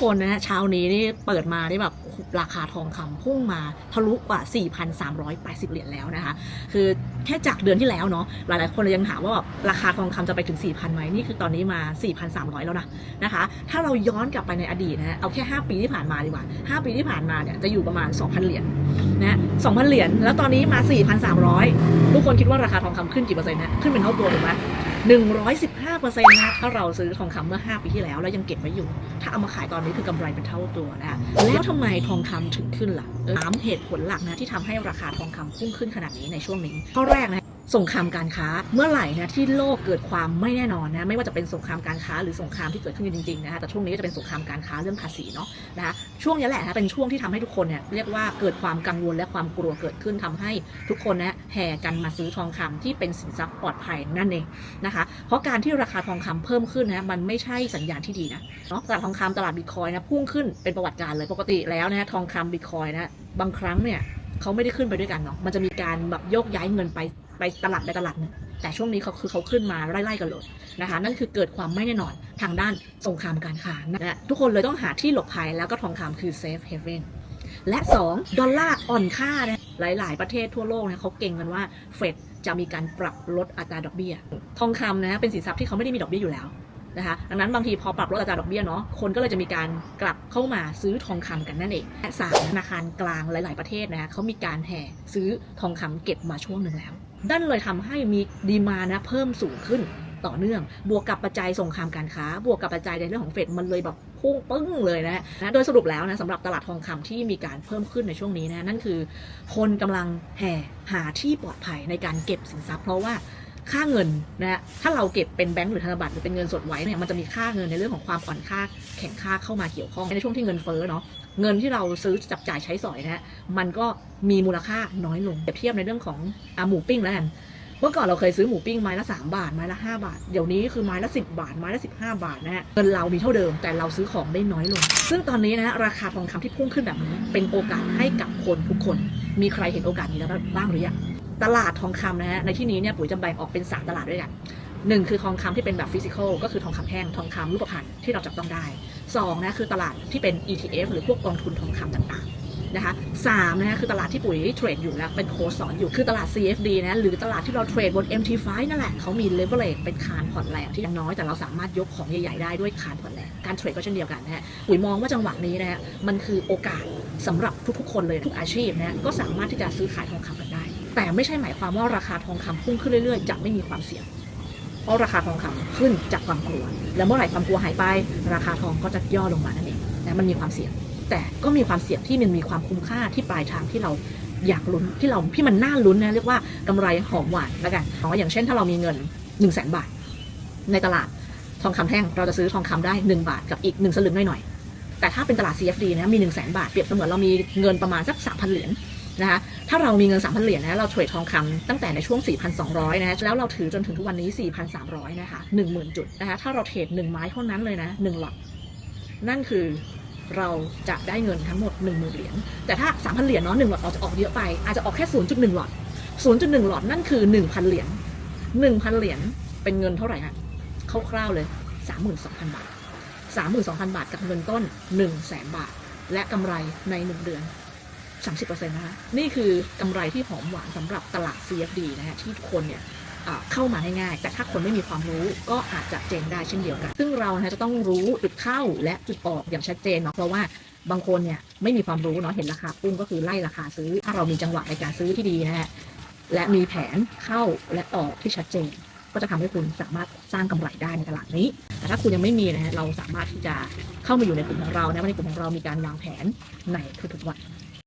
คนนะฮะเช้านี้นี่เปิดมาได้แบบราคาทองคำพุ่งมาทะลุกว่า 4,380 เหรียญแล้วนะคะ คือแค่จากเดือนที่แล้วเนาะหลายๆ คนยังถามว่าแบบราคาทองคำจะไปถึง 4,000ไหมนี่คือตอนนี้มา 4,300 แล้วนะนะคะ ถ้าเราย้อนกลับไปในอดีตนะฮะเอาแค่ 5 ปีที่ผ่านมาดีกว่า 5 ปีที่ผ่านมาเนี่ยจะอยู่ประมาณ 2,000 เหรียญนะฮะ2,000 เหรียญแล้วตอนนี้มา 4,300 ทุกคนคิดว่าราคาทองคำขึ้นกี่เปอร์เซ็นต์นะขึ้นเป็นเท่าตัวถูกไหม 115เปอร์เซ็นต์นะถ้าเราซื้อทองคำเมื่อ 5 ปีที่แล้ว แล้วยังเก็บไว้อยู่ ถ้าเอามาขายตอนนี้คือกำไรเป็นเท่าตัวนะคะแล้วทำไมทองคำถึงขึ้นล่ะสามเหตุผลหลักนะที่ทำให้ราคาทองคำพุ่งขึ้นขนาดนี้ในช่วงนี้ข้อแรกนะ สงครามการค้าเมื่อไหร่นะที่โลกเกิดความไม่แน่นอนนะไม่ว่าจะเป็นสงครามการค้าหรือสงครามที่เกิดขึ้นจริงๆนะคะแต่ช่วงนี้จะเป็นสงครามการค้าเรื่องภาษีเนาะนะคะช่วงนี้แหละนะเป็นช่วงที่ทำให้ทุกคนเนี่ยเรียกว่าเกิดความกังวลและความกลัวเกิดขึ้นทำให้ทุกคนนะแห่กันมาซื้อทองคำที่เป็นสินทรัพย์ปลอดภัยนั่นเองนะคะเพราะการที่ราคาทองคำเพิ่มขึ้นนะมันไม่ใช่สัญญาณที่ดีนะเนาะตลาดทองคำตลาดบิตคอยนะพุ่งขึ้นเป็นประวัติการเลยปกติแล้วนะทองคำบิตคอยนะบางครั้งเนี่ยเขาไม่ได้ขึ้นไปด้วยกันเนาะมันจะมีการแบบโยกย้ายเงินไป ไปตลาดไปตลาดนึงแต่ช่วงนี้เขาคือเขาขึ้นมาไล่ๆกันเลยนะคะ นั่นคือเกิดความไม่แน่นอนทางด้านสงครามการค้านะทุกคนเลยต้องหาที่หลบภัยแล้วก็ทองคำคือ safe haven และ 2 ดอลลาร์อ่อนค่านะหลาย ๆ ประเทศทั่วโลกนะเขาเก่งกันว่าเฟดจะมีการปรับลดอัตราดอกเบี้ย ทองคำนะเป็นสินทรัพย์ที่เขาไม่ได้มีดอกเบี้ยอยู่แล้ว นะคะดังนั้นบางทีพอปรับลดอัตราดอกเบี้ยเนาะคนก็เลยจะมีการกลับเข้ามาซื้อทองคำกันนั่นเองและสามธนาคารกลางหลาย ๆ ประเทศนะเขามีการแห่ซื้อทองคำเก็บมาช่วงหนึ่งแล้วนั่นเลยทำให้มีดีมานะเพิ่มสูงขึ้นต่อเนื่อง บวกกับปัจจัยสงครามการค้า บวกกับปัจจัยในเรื่องของเฟดมันเลยแบบพุ่งปึ้งเลยนะนะโดยสรุปแล้วนะสำหรับตลาดทองคำที่มีการเพิ่มขึ้นในช่วงนี้นะนั่นคือ คนกำลังแห่หาที่ปลอดภัยในการเก็บสินทรัพย์เพราะว่า ค่าเงินนะฮะถ้าเราเก็บเป็นแบงก์หรือธนบัตรหรือเป็นเงินสดไว้เนี่ยมันจะมีค่าเงินในเรื่องของความอ่อนค่าแข็งค่าเข้ามาเกี่ยวข้องในช่วงที่เงินเฟ้อเนาะเงินที่เราซื้อจับจ่ายใช้สอยนะฮะมันก็มีมูลค่าน้อยลงเปรียบเทียบในเรื่องของอหมูปิ้งแล้วกันเมื่อก่อนเราเคยซื้อหมูปิ้งไม้ละ 3 บาทไม้ละ 5 บาท เดี๋ยวนี้คือไม้ละ 10 บาท ไม้ละ 15 บาทนะฮะเงินเรามีเท่าเดิมแต่เราซื้อของได้น้อยลง ซึ่งตอนนี้นะราคาทองคำที่พุ่งขึ้นแบบนี้เป็นโอกาสให้กับคนทุกคน มีใครเห็นโอกาสนี้แล้วบ้างหรือยัง ตลาดทองคำนะฮะ ในที่นี้เนี่ยปุ๋ยจะแบ่งออกเป็น 3 ตลาดด้วยกันหนึ่งคือทองคำที่เป็นแบบฟิสิกอลก็คือทองคำแท่งทองคำรูปพรรณที่เราจับต้องได้สองนะคือตลาดที่เป็น ETF หรือพวกกองทุนทองคำต่างๆนะคะสามนะคือตลาดที่ปุ๋ยเทรดอยู่แล้วเป็นโค้ชสอนอยู่คือตลาด CFD นะหรือตลาดที่เราเทรดบน MT5 นั่นแหละเขามี leverage เป็นคานผ่อนแรงที่ยังน้อยแต่เราสามารถยกของใหญ่ๆได้ด้วยคานผ่อนแรงการเทรดก็เช่นเดียวกันนะฮะปุ๋ยมองว่าจังหวะนี้นะฮะมันคือโอกาสสำหรับทุกๆคนเลยทุกอาชีพนะฮะก็สามารถที่จะซื้อขายทองคำกัน แต่ไม่ใช่หมายความว่าราคาทองคำพุ่งขึ้นเรื่อยๆ จะไม่มีความเสี่ยง เพราะราคาทองคำขึ้นจากความกลัว แล้วเมื่อไหร่ความกลัวหายไป ราคาทองก็จะย่อลงมานั่นเองนะมันมีความเสี่ยง แต่ก็มีความเสี่ยงที่มันมีความคุ้มค่าที่ปลายทางที่เราอยากลุ้นที่เราที่มันน่าลุ้นนะเรียกว่ากำไรหอมหวานแล้วกันเอาอย่างเช่นถ้าเรามีเงิน1นึ่งแสนบาท ในตลาดทองคำแท่งเราจะซื้อทองคำได้ 1 บาทกับอีก 1 สลึงหน่อยๆแต่ถ้าเป็นตลาด CFD นะมี 1 0 0 0 0แสนบาทเปรียบเสมือนเรามีเงินประมาณสัก3,000 เหรียญ นะคะถ้าเรามีเงิน 3,000 เหรียญนะเราเทรดทองคำตั้งแต่ในช่วง 4,200 นะแล้วเราถือจนถึงทุกวันนี้ 4,300 นะคะ 10,000 จุดนะคะถ้าเราเทรด1ไม้เท่านั้นเลยนะ1หลอดนั่นคือเราจะได้เงินทั้งหมด 10,000 เหรียญ แต่ถ้า 3,000 เหรียญเนาะ1หลอดอาจจะออกเยอะไป อาจจะออกแค่ 0.1 หลอด 0.1 หลอดนั่นคือ 1,000 เหรียญ 1,000 เหรียญเป็นเงินเท่าไหร่ฮะคร่าวๆเลย 32,000 บาท 32,000 บาทกับเงินต้น 100,000 บาท และกำไรใน 1 เดือน 30%นะคะนี่คือกำไรที่หอมหวานสำหรับตลาด CFD นะฮะที่ทุกคนเนี่ยเข้ามาง่ายๆ แต่ถ้าคนไม่มีความรู้ก็อาจจะเจงได้เช่นเดียวกัน ซึ่งเราจะต้องรู้จุดเข้าและจุดออกอย่างชัดเจนเนาะ เพราะว่าบางคนเนี่ยไม่มีความรู้เนาะ เห็นราคาปุ้งก็คือไล่ราคาซื้อ ถ้าเรามีจังหวะในการซื้อที่ดีนะฮะ และมีแผนเข้าและออกที่ชัดเจน ก็จะทำให้คุณสามารถสร้างกำไรได้ในตลาดนี้ แต่ถ้าคุณยังไม่มีนะฮะ เราสามารถที่จะเข้ามาอยู่ในกลุ่มของเรานะในกลุ่มของเรามีการวางแผนในทุกๆวัน